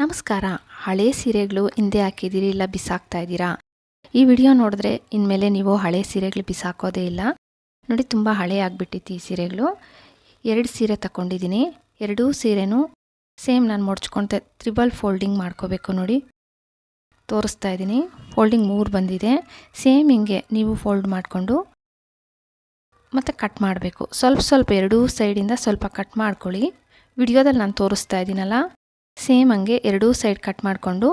ನಮಸ್ಕಾರ. ಹಳೆ ಸೀರೆಗಳು ಹಿಂದೆ ಹಾಕಿದ್ದೀರಿ ಇಲ್ಲ ಬಿಸಾಕ್ತಾ ಇದ್ದೀರಾ? ಈ ವಿಡಿಯೋ ನೋಡಿದ್ರೆ ಇನ್ಮೇಲೆ ನೀವು ಹಳೆ ಸೀರೆಗಳು ಬಿಸಾಕೋದೇ ಇಲ್ಲ. ನೋಡಿ, ತುಂಬ ಹಳೆ ಆಗಿಬಿಟ್ಟಿತ್ತು ಈ ಸೀರೆಗಳು. ಎರಡು ಸೀರೆ ತಗೊಂಡಿದ್ದೀನಿ ಎರಡೂ ಸೀರೆನೂ ಸೇಮ್ ನಾನು ಮುಡ್ಚ್ಕೊಳ್ತೆ ತ್ರಿಬಲ್ ಫೋಲ್ಡಿಂಗ್ ಮಾಡ್ಕೋಬೇಕು ನೋಡಿ. ತೋರಿಸ್ತಾ ಇದ್ದೀನಿ. ಫೋಲ್ಡಿಂಗ್ ಮೂರು ಬಂದಿದೆ. ಸೇಮ್ ಹಿಂಗೆ ನೀವು ಫೋಲ್ಡ್ ಮಾಡಿಕೊಂಡು ಮತ್ತು ಕಟ್ ಮಾಡಬೇಕು. ಸ್ವಲ್ಪ ಸ್ವಲ್ಪ ಎರಡೂ ಸೈಡಿಂದ ಸ್ವಲ್ಪ ಕಟ್ ಮಾಡ್ಕೊಳ್ಳಿ. ವಿಡಿಯೋದಲ್ಲಿ ನಾನು ತೋರಿಸ್ತಾ ಇದ್ದೀನಲ್ಲ? ಸೇಮ್ ಹಂಗೆ ಎರಡೂ ಸೈಡ್ ಕಟ್ ಮಾಡಿಕೊಂಡು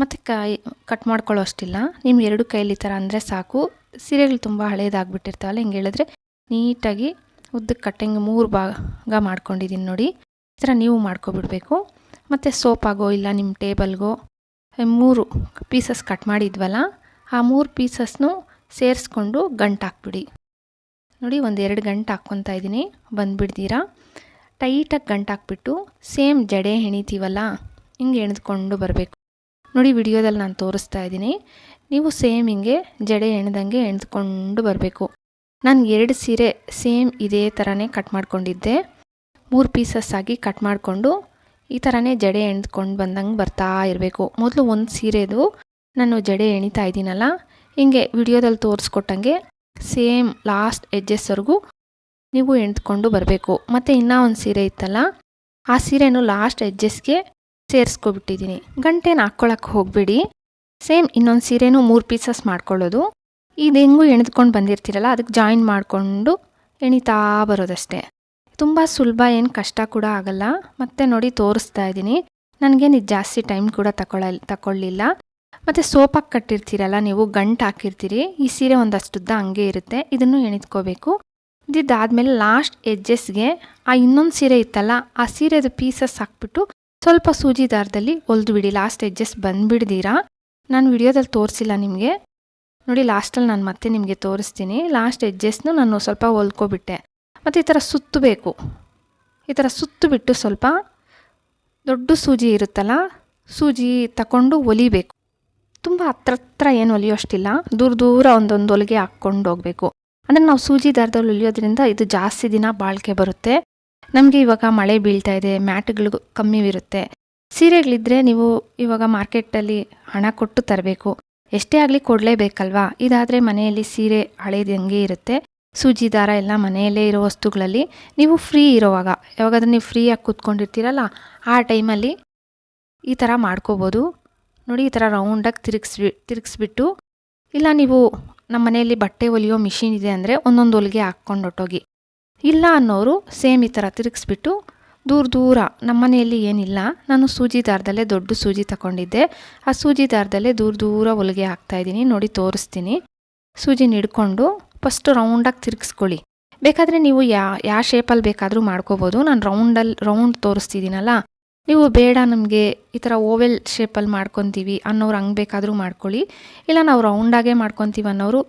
ಮತ್ತು ಕಾಯಿ ಕಟ್ ಮಾಡ್ಕೊಳ್ಳೋ ಅಷ್ಟಿಲ್ಲ. ನಿಮ್ಮ ಎರಡು ಕೈಲಿ ಥರ ಅಂದರೆ ಸಾಕು. ಸೀರೆಗಳು ತುಂಬ ಹಳೇದಾಗ್ಬಿಟ್ಟಿರ್ತಾವಲ್ಲ, ಹಿಂಗೆ ಹೇಳಿದ್ರೆ ನೀಟಾಗಿ ಉದ್ದಕ್ಕೆ ಕಟ್ಟಿಂಗ್ ಮೂರು ಭಾಗ ಮಾಡ್ಕೊಂಡಿದ್ದೀನಿ ನೋಡಿ. ಈ ಥರ ನೀವು ಮಾಡ್ಕೊಬಿಡ್ಬೇಕು. ಮತ್ತು ಸೋಪಾಗೋ ಇಲ್ಲ ನಿಮ್ಮ ಟೇಬಲ್ಗೋ ಮೂರು ಪೀಸಸ್ ಕಟ್ ಮಾಡಿದ್ವಲ್ಲ, ಆ ಮೂರು ಪೀಸಸ್ನು ಸೇರಿಸ್ಕೊಂಡು ಗಂಟು ಹಾಕ್ಬಿಡಿ ನೋಡಿ ಒಂದು ಎರಡು ಗಂಟು ಹಾಕ್ಕೊತಾ ಇದ್ದೀನಿ ಬಂದುಬಿಡ್ತೀರಾ? ಟೈಟಾಗಿ ಗಂಟಾಕ್ಬಿಟ್ಟು ಸೇಮ್ ಜಡೆ ಹೆಣಿತೀವಲ್ಲ, ಹಿಂಗೆ ಎಣೆದ್ಕೊಂಡು ಬರಬೇಕು. ನೋಡಿ ವಿಡಿಯೋದಲ್ಲಿ ನಾನು ತೋರಿಸ್ತಾ ಇದ್ದೀನಿ. ನೀವು ಸೇಮ್ ಹಿಂಗೆ ಜಡೆ ಎಣ್ದಂಗೆ ಎಣ್ದ್ಕೊಂಡು ಬರಬೇಕು. ನಾನು ಎರಡು ಸೀರೆ ಸೇಮ್ ಇದೇ ಥರನೇ ಕಟ್ ಮಾಡ್ಕೊಂಡಿದ್ದೆ. ಮೂರು ಪೀಸಸ್ ಆಗಿ ಕಟ್ ಮಾಡಿಕೊಂಡು ಈ ಥರನೇ ಜಡೆ ಎಣ್ದ್ಕೊಂಡು ಬಂದಂಗೆ ಬರ್ತಾ ಇರಬೇಕು. ಮೊದಲು ಒಂದು ಸೀರೆದು ನಾನು ಜಡೆ ಎಣಿತಾ ಇದ್ದೀನಲ್ಲ, ಹಿಂಗೆ ವಿಡಿಯೋದಲ್ಲಿ ತೋರಿಸ್ಕೊಟ್ಟಂಗೆ ಸೇಮ್ ಲಾಸ್ಟ್ ಎಡ್ಜಸ್ವರೆಗೂ ನೀವು ಎಣ್ಕೊಂಡು ಬರಬೇಕು. ಮತ್ತು ಇನ್ನೂ ಒಂದು ಸೀರೆ ಇತ್ತಲ್ಲ, ಆ ಸೀರೆನೂ ಲಾಸ್ಟ್ ಎಡ್ಜಸ್ಗೆ ಸೇರಿಸ್ಕೊಬಿಟ್ಟಿದ್ದೀನಿ ಗಂಟೆನ ಹಾಕ್ಕೊಳಕ್ಕೆ ಹೋಗಬೇಡಿ. ಸೇಮ್ ಇನ್ನೊಂದು ಸೀರೆನೂ ಮೂರು ಪೀಸಸ್ ಮಾಡ್ಕೊಳ್ಳೋದು. ಇದು ಹೆಂಗೂ ಎಣ್ದುಕೊಂಡು ಬಂದಿರ್ತೀರಲ್ಲ ಅದಕ್ಕೆ ಜಾಯಿನ್ ಮಾಡಿಕೊಂಡು ಎಣಿತಾ ಬರೋದಷ್ಟೇ. ತುಂಬ ಸುಲಭ ಏನು ಕಷ್ಟ ಕೂಡ ಆಗಲ್ಲ. ಮತ್ತು ನೋಡಿ ತೋರಿಸ್ತಾ ಇದ್ದೀನಿ ನನಗೇನು ಇದು ಜಾಸ್ತಿ ಟೈಮ್ ಕೂಡ ತಗೊಳ್ಳ ತಗೊಳ್ಳಿಲ್ಲ ಮತ್ತು ಸೋಪಾಗಿ ಕಟ್ಟಿರ್ತೀರಲ್ಲ, ನೀವು ಗಂಟು ಹಾಕಿರ್ತೀರಿ. ಈ ಸೀರೆ ಒಂದಷ್ಟುದ್ದ ಹಂಗೆ ಇರುತ್ತೆ. ಇದನ್ನು ಎಣಿತ್ಕೋಬೇಕು. ಇದಾದಮೇಲೆ ಲಾಸ್ಟ್ ಎಜ್ಜೆಸ್ಗೆ ಆ ಇನ್ನೊಂದು ಸೀರೆ ಇತ್ತಲ್ಲ, ಆ ಸೀರೆದು ಪೀಸಸ್ ಹಾಕ್ಬಿಟ್ಟು ಸ್ವಲ್ಪ ಸೂಜಿ ದಾರದಲ್ಲಿ ಹೊಲ್ದು ಬಿಡಿ ಲಾಸ್ಟ್ ಎಜ್ಜೆಸ್ ಬಂದುಬಿಡ್ದೀರಾ? ನಾನು ವಿಡಿಯೋದಲ್ಲಿ ತೋರಿಸಿಲ್ಲ ನಿಮಗೆ. ನೋಡಿ ಲಾಸ್ಟಲ್ಲಿ ನಾನು ಮತ್ತೆ ನಿಮಗೆ ತೋರಿಸ್ತೀನಿ. ಲಾಸ್ಟ್ ಎಜ್ಜಸ್ನು ನಾನು ಸ್ವಲ್ಪ ಹೊಲ್ಕೊಬಿಟ್ಟೆ. ಮತ್ತು ಈ ಥರ ಸುತ್ತಬೇಕು. ಈ ಥರ ಸುತ್ತು ಬಿಟ್ಟು ಸ್ವಲ್ಪ ದೊಡ್ಡ ಸೂಜಿ ಇರುತ್ತಲ್ಲ, ಸೂಜಿ ತಗೊಂಡು ಹೊಲಿಬೇಕು. ತುಂಬ ಹತ್ರ ಹತ್ರ ಏನು ಹೊಲಿಯೋಷ್ಟಿಲ್ಲ. ದೂರ ದೂರ ಒಂದೊಂದು ಹೊಲಿಗೆ ಹಾಕ್ಕೊಂಡು ಹೋಗಬೇಕು. ಅಂದರೆ ನಾವು ಸೂಜಿ ದಾರದಲ್ಲಿ ಉಳಿಯೋದ್ರಿಂದ ಇದು ಜಾಸ್ತಿ ದಿನ ಬಾಳಿಕೆ ಬರುತ್ತೆ. ನಮಗೆ ಇವಾಗ ಮಳೆ ಬೀಳ್ತಾ ಇದೆ, ಮ್ಯಾಟ್ಗಳು ಕಮ್ಮಿ ಇರುತ್ತೆ. ಸೀರೆಗಳಿದ್ದರೆ ನೀವು ಇವಾಗ ಮಾರ್ಕೆಟಲ್ಲಿ ಹಣ ಕೊಟ್ಟು ತರಬೇಕು. ಎಷ್ಟೇ ಆಗಲಿ ಕೊಡಲೇಬೇಕಲ್ವಾ? ಇದಾದರೆ ಮನೆಯಲ್ಲಿ ಸೀರೆ ಹಳೇದು ಹಂಗೆ ಇರುತ್ತೆ. ಸೂಜಿ ದಾರ ಎಲ್ಲ ಮನೆಯಲ್ಲೇ ಇರೋ ವಸ್ತುಗಳಲ್ಲಿ ನೀವು ಫ್ರೀ ಇರೋವಾಗ, ಯಾವಾಗಾದ್ರೂ ನೀವು ಫ್ರೀಯಾಗಿ ಕೂತ್ಕೊಂಡಿರ್ತೀರಲ್ಲ, ಆ ಟೈಮಲ್ಲಿ ಈ ಥರ ಮಾಡ್ಕೋಬೋದು. ನೋಡಿ ಈ ಥರ ರೌಂಡಾಗಿ ತಿರುಗಿಸ್ಬಿ ತಿರುಗಿಸ್ಬಿಟ್ಟು, ಇಲ್ಲ ನೀವು ನಮ್ಮ ಮನೆಯಲ್ಲಿ ಬಟ್ಟೆ ಹೊಲಿಯೋ ಮಿಷಿನ್ ಇದೆ ಅಂದರೆ ಒಂದೊಂದು ಹೊಲಿಗೆ ಹಾಕ್ಕೊಂಡು ಹೊಟ್ಟೋಗಿ ಇಲ್ಲ ಅನ್ನೋರು ಸೇಮ್ ಈ ಥರ ತಿರುಗಿಸ್ಬಿಟ್ಟು, ದೂರ ದೂರ ನಮ್ಮ ಮನೆಯಲ್ಲಿ ಏನಿಲ್ಲ. ನಾನು ಸೂಜಿ ದಾರದಲ್ಲೇ ದೊಡ್ಡ ಸೂಜಿ ತಗೊಂಡಿದ್ದೆ. ಆ ಸೂಜಿ ದಾರದಲ್ಲೇ ದೂರ ದೂರ ಹೊಲಿಗೆ ಹಾಕ್ತಾಯಿದ್ದೀನಿ ನೋಡಿ ತೋರಿಸ್ತೀನಿ. ಸೂಜಿನ ಹಿಡ್ಕೊಂಡು, ಫಸ್ಟು ರೌಂಡಾಗಿ ತಿರುಗಿಸ್ಕೊಳ್ಳಿ. ಬೇಕಾದರೆ ನೀವು ಯಾ ಯಾವ ಶೇಪಲ್ಲಿ ಬೇಕಾದರೂ ಮಾಡ್ಕೋಬೋದು. ನಾನು ರೌಂಡಲ್ಲಿ ರೌಂಡ್ ತೋರಿಸ್ತಿದ್ದೀನಲ್ಲ ನೀವು ಬೇಡ ನಮಗೆ ಈ ಥರ ಓವೆಲ್ ಶೇಪಲ್ಲಿ ಮಾಡ್ಕೊತೀವಿ ಅನ್ನೋರು ಹಂಗೆ ಬೇಕಾದರೂ ಮಾಡ್ಕೊಳ್ಳಿ. ಇಲ್ಲ ನಾವು ರೌಂಡಾಗೆ ಮಾಡ್ಕೊತೀವಿ ಅನ್ನೋರು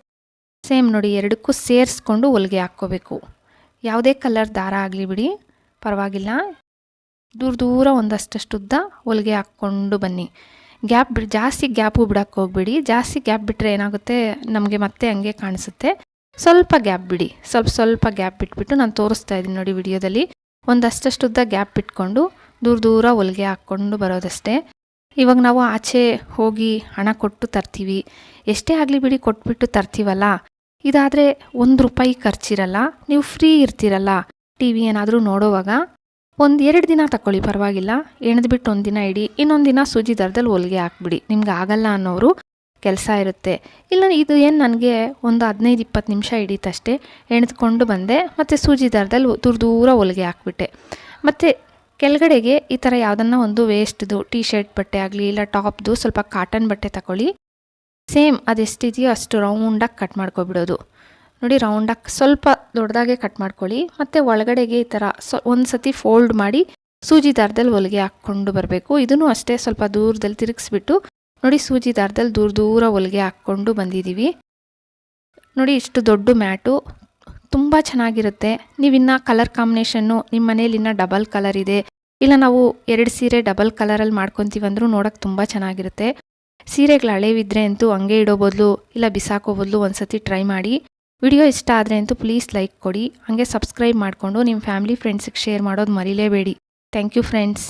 ಸೇಮ್ ನೋಡಿ ಎರಡಕ್ಕೂ ಸೇರಿಸ್ಕೊಂಡು ಹೊಲಿಗೆ ಹಾಕ್ಕೋಬೇಕು. ಯಾವುದೇ ಕಲರ್ ದಾರ ಆಗಲಿ ಬಿಡಿ, ಪರವಾಗಿಲ್ಲ. ದೂರ ದೂರ ಒಂದಷ್ಟಷ್ಟು ಉದ್ದ ಹೊಲಿಗೆ ಹಾಕ್ಕೊಂಡು ಬನ್ನಿ. ಗ್ಯಾಪ್ ಬಿಡಿ, ಜಾಸ್ತಿ ಗ್ಯಾಪು ಬಿಡೋಕ್ಕೆ ಹೋಗ್ಬಿಡಿ. ಜಾಸ್ತಿ ಗ್ಯಾಪ್ ಬಿಟ್ಟರೆ ಏನಾಗುತ್ತೆ, ನಮಗೆ ಮತ್ತೆ ಹಂಗೆ ಕಾಣಿಸುತ್ತೆ. ಸ್ವಲ್ಪ ಗ್ಯಾಪ್ ಬಿಡಿ. ಸ್ವಲ್ಪ ಸ್ವಲ್ಪ ಗ್ಯಾಪ್ ಬಿಟ್ಬಿಟ್ಟು ನಾನು ತೋರಿಸ್ತಾ ಇದ್ದೀನಿ ನೋಡಿ ವಿಡಿಯೋದಲ್ಲಿ. ಒಂದಷ್ಟಷ್ಟು ಉದ್ದ ಗ್ಯಾಪ್ ಬಿಟ್ಕೊಂಡು ದೂರ ದೂರ ಹೊಲಿಗೆ ಹಾಕ್ಕೊಂಡು ಬರೋದಷ್ಟೇ. ಇವಾಗ ನಾವು ಆಚೆ ಹೋಗಿ ಹಣ ಕೊಟ್ಟು ತರ್ತೀವಿ. ಎಷ್ಟೇ ಆಗಲಿ ಬಿಡಿ ಕೊಟ್ಬಿಟ್ಟು ತರ್ತೀವಲ್ಲ? ಇದಾದರೆ ಒಂದು ರೂಪಾಯಿ ಖರ್ಚಿರಲ್ಲ. ನೀವು ಫ್ರೀ ಇರ್ತೀರಲ್ಲ ಟಿ ವಿ ಏನಾದರೂ ನೋಡೋವಾಗ? ಒಂದು ಎರಡು ದಿನ ತಗೊಳ್ಳಿ ಪರವಾಗಿಲ್ಲ. ಎಣದ್ಬಿಟ್ಟು ಒಂದು ದಿನ ಇಡಿ. ಇನ್ನೊಂದು ದಿನ ಸೂಜಿ ದರದಲ್ಲಿ ಹೊಲಿಗೆ ಹಾಕ್ಬಿಡಿ. ನಿಮ್ಗೆ ಆಗಲ್ಲ ಅನ್ನೋರು ಕೆಲಸ ಇರುತ್ತೆ. ಇಲ್ಲ, ಇದು ಏನು ನನಗೆ ಒಂದು ಹದಿನೈದು, ಇಪ್ಪತ್ತು ನಿಮಿಷ ಹಿಡೀತಷ್ಟೇ. ಎಣೆದ್ಕೊಂಡು ಬಂದೆ. ಮತ್ತು ಸೂಜಿ ದರದಲ್ಲಿ ದೂರ ದೂರ ಹೊಲಿಗೆ ಹಾಕ್ಬಿಟ್ಟೆ. ಮತ್ತು ಕೆಳಗಡೆಗೆ ಈ ಥರ ಯಾವುದನ್ನ ಒಂದು ವೇಸ್ಟ್ದು ಟೀ ಶರ್ಟ್ ಬಟ್ಟೆ ಆಗಲಿ, ಇಲ್ಲ ಟಾಪ್ದು ಸ್ವಲ್ಪ ಕಾಟನ್ ಬಟ್ಟೆ ತಗೊಳ್ಳಿ ಸೇಮ್ ಅದೆಷ್ಟಿದೆಯೋ ಅಷ್ಟು ರೌಂಡಾಗಿ ಕಟ್ ಮಾಡ್ಕೊಬಿಡೋದು. ನೋಡಿ ರೌಂಡಾಗಿ ಸ್ವಲ್ಪ ದೊಡ್ಡದಾಗೆ ಕಟ್ ಮಾಡ್ಕೊಳ್ಳಿ. ಮತ್ತು ಒಳಗಡೆಗೆ ಈ ಥರ ಸೊ ಒಂದು ಸತಿ ಫೋಲ್ಡ್ ಮಾಡಿ ಸೂಜಿ ದಾರದಲ್ಲಿ ಹೊಲಿಗೆ ಹಾಕ್ಕೊಂಡು ಬರಬೇಕು. ಇದನ್ನು ಅಷ್ಟೇ ಸ್ವಲ್ಪ ದೂರದಲ್ಲಿ ತಿರುಗಿಸ್ಬಿಟ್ಟು ನೋಡಿ ಸೂಜಿ ದಾರದಲ್ಲಿ ದೂರ ದೂರ ಹೊಲಿಗೆ ಹಾಕ್ಕೊಂಡು ಬಂದಿದ್ದೀವಿ. ನೋಡಿ ಇಷ್ಟು ದೊಡ್ಡ ಮ್ಯಾಟು. ತುಂಬ ಚೆನ್ನಾಗಿರುತ್ತೆ. ನೀವಿನ್ನು ಕಲರ್ ಕಾಂಬಿನೇಷನ್ನು ನಿಮ್ಮ ಮನೇಲಿ ಇನ್ನೂ ಡಬಲ್ ಕಲರ್ ಇದೆ. ಇಲ್ಲ, ನಾವು ಎರಡು ಸೀರೆ ಡಬಲ್ ಕಲರಲ್ಲಿ ಮಾಡ್ಕೊತೀವಿ ಅಂದರೂ ನೋಡೋಕೆ ತುಂಬ ಚೆನ್ನಾಗಿರುತ್ತೆ. ಸೀರೆಗಳು ಹಳೇವಿದ್ರೆ ಅಂತೂ ಹಂಗೆ ಇಡೋ ಬದಲು ಇಲ್ಲ ಬಿಸಾಕೋ ಬದಲು ಒಂದು ಸತಿ ಟ್ರೈ ಮಾಡಿ. ವಿಡಿಯೋ ಇಷ್ಟ ಆದರೆ ಅಂತೂ ಪ್ಲೀಸ್ ಲೈಕ್ ಕೊಡಿ. ಹಾಗೆ ಸಬ್ಸ್ಕ್ರೈಬ್ ಮಾಡಿಕೊಂಡು ನಿಮ್ಮ ಫ್ಯಾಮಿಲಿ ಫ್ರೆಂಡ್ಸಿಗೆ ಶೇರ್ ಮಾಡೋದು ಮರಿಲೇಬೇಡಿ. Thank you friends